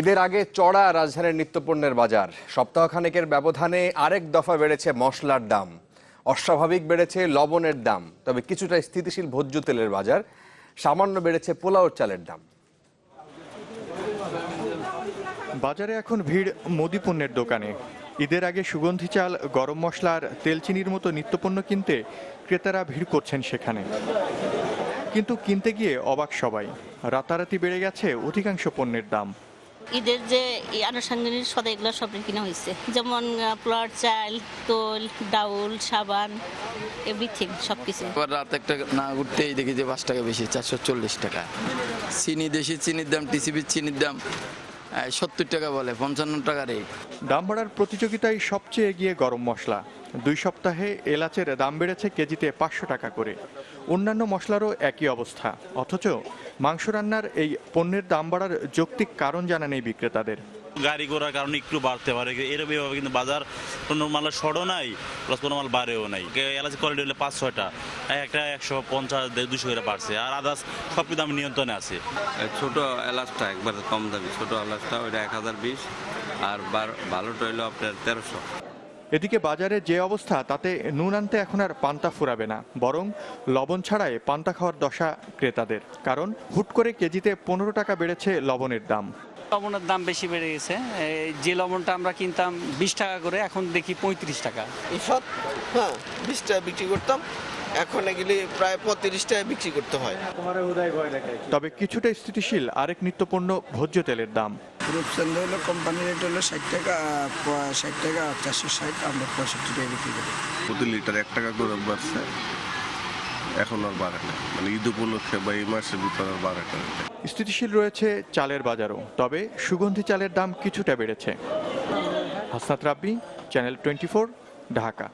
ঈদের আগে চড়া রাজধানীর নিত্যপণ্যের বাজার। সপ্তাহখানেকের ব্যবধানে আরেক দফা বেড়েছে মশলার দাম। অস্বাভাবিক বেড়েছে লবণের দাম। তবে কিছুটা স্থিতিশীল ভোজ্য তেলের বাজার। সামান্য বেড়েছে পোলাওর চালের দাম। বাজারে এখন ভিড় মুদি পণ্যের দোকানে। ঈদের আগে সুগন্ধি চাল, গরম মশলার তেলচিনির মতো নিত্যপণ্য কিনতে ক্রেতারা ভিড় করছেন সেখানে। কিন্তু কিনতে গিয়ে অবাক সবাই। রাতারাতি বেড়ে গেছে অধিকাংশ পণ্যের দাম। ঈদের যে এই আনুষঙ্গিক সদাই এগুলো সব কিনা হয়েছে। যেমন পোলার চাল তোল ডাউল সাবান এভরিথিং সব কিছু এবার রাত একটা না ঘুরতেই দেখি যে পাঁচ টাকা বেশি চারশো চল্লিশ টাকা। চিনি দেশি চিনির দাম টিসিবির চিনির দাম সত্তর টাকা বলে পঞ্চান্ন টাকা রেট দাম বাড়ার প্রতিযোগিতায় সবচেয়ে এগিয়ে গরম মশলা। দুই সপ্তাহে এলাচের দাম বেড়েছে কেজিতে পাঁচশো টাকা করে। অন্যান্য মশলারও একই অবস্থা। অথচ মাংস রান্নার এই পণ্যের দাম বাড়ার যৌক্তিক কারণ জানা নেই বিক্রেতাদের। গাড়ি ঘোড়ার কারণে একটু বাড়তে পারে। এরকম এভাবে কিন্তু বাজার কোনো মালের শর্টও নাই প্লাস কোনো মাল বাড়েও নাই। এলাচি কোয়ালিটি হলে পাঁচ ছয়টা একটা একশো পঞ্চাশ দেড় দুশো করে বাড়ছে। আর আদার্স সব কিন্তু আমি নিয়ন্ত্রণে আছে। ছোট এলাচটা একবার কম দামি। ছোট এলাচটা ওইটা এক হাজার বিশ আর বার- ভালোটা হইল আপনার তেরোশো। এদিকে বাজারে যে অবস্থা তাতে নুন আনতে এখন আর পান্তা ফুরাবে না বরং লবণ ছাড়াই পান্তা খাওয়ার দশা ক্রেতাদের কারণ হুট করে কেজিতে পনেরো টাকা বেড়েছে লবণের দাম। লবণের দাম বেশি বেড়ে গেছে। যে লবণটা আমরা কিনতাম বিশ টাকা করে এখন দেখি পঁয়ত্রিশ টাকা। ইফাত হ্যাঁ বিশ টাকা বিক্রি করতাম এখন এগুলি প্রায় পঁয়ত্রিশ টাকা বিক্রি করতে হয়। তবে কিছুটা স্থিতিশীল আরেক নিত্যপণ্য ভোজ্য তেলের দাম। রূপচন্দ্র হলো কোম্পানির রেট হলো ষাট টাকা ষাট টাকা চারশো ষাট আমরা পঁয়ষট্টি টাকা বিক্রি করি। প্রতি লিটার এক টাকা করে বাড়ছে। এখন আর বাড়ে না। মানে ঈদ উপলক্ষে বা এই মাসের ভিতরে আর বাড়ে না। স্থিতিশীল রয়েছে চালের বাজারও তবে সুগন্ধি চালের দাম কিছুটা বেড়েছে। Hasnat Rabbi channel twenty Dhaka.